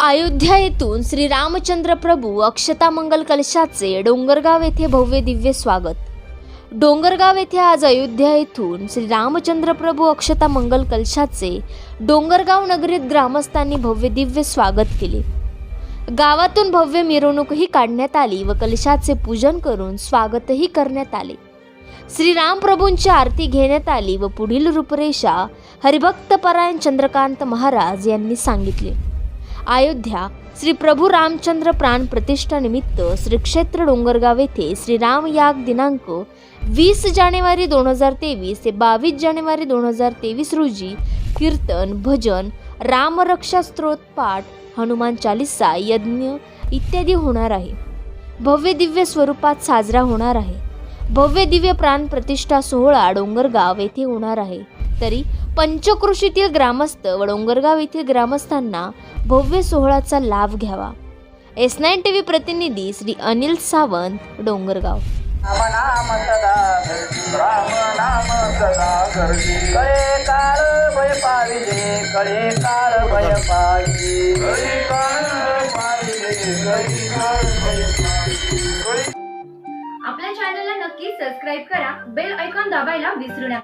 अयोध्या येथून श्री रामचंद्र प्रभू अक्षता मंगल कलशाचे डोंगरगाव येथे भव्य दिव्य स्वागत. डोंगरगाव येथे आज अयोध्या येथून श्री रामचंद्र प्रभू अक्षता मंगल कलशाचे डोंगरगाव नगरीत ग्रामस्थांनी भव्य दिव्य स्वागत केले. गावातून भव्य मिरवणूकही काढण्यात आली व कलशाचे पूजन करून स्वागतही करण्यात आले. श्रीरामप्रभूंची आरती घेण्यात आली व पुढील रूपरेषा हरिभक्तपरायण चंद्रकांत महाराज यांनी सांगितले. अयोध्या श्री प्रभू रामचंद्र प्राण प्रतिष्ठा निमित्त श्री क्षेत्र डोंगरगाव येथे श्रीराम याग दिनांक वीस जानेवारी दोन हजार तेवीस ते बावीस जानेवारी दोन हजार तेवीस रोजी कीर्तन भजन रामरक्षा स्त्रोत पाठ हनुमान चालिसा यज्ञ इत्यादी होणार आहे. भव्य दिव्य स्वरूपात साजरा होणार आहे. भव्य दिव्य प्राण प्रतिष्ठा सोहळा डोंगरगाव येथे होणार आहे. तरी पंचकृषीतील ग्रामस्थ व डोंगरगाव येथील ग्रामस्थांना भव्य सोहळ्याचा लाभ घ्यावा. एस नाईन टी व्ही प्रतिनिधी श्री अनिल सावंत डोंगरगाव. राम नाम सदा धरती राम नाम सदा धरती कळे काळ भय पाविले कळे काळ भय पाविले कळे काळ पाविले कळे काळ भय पाविले आपल्या चॅनलला नक्की सबस्क्राईब करा बेल ऐकॉन दाबायला विसरू नका.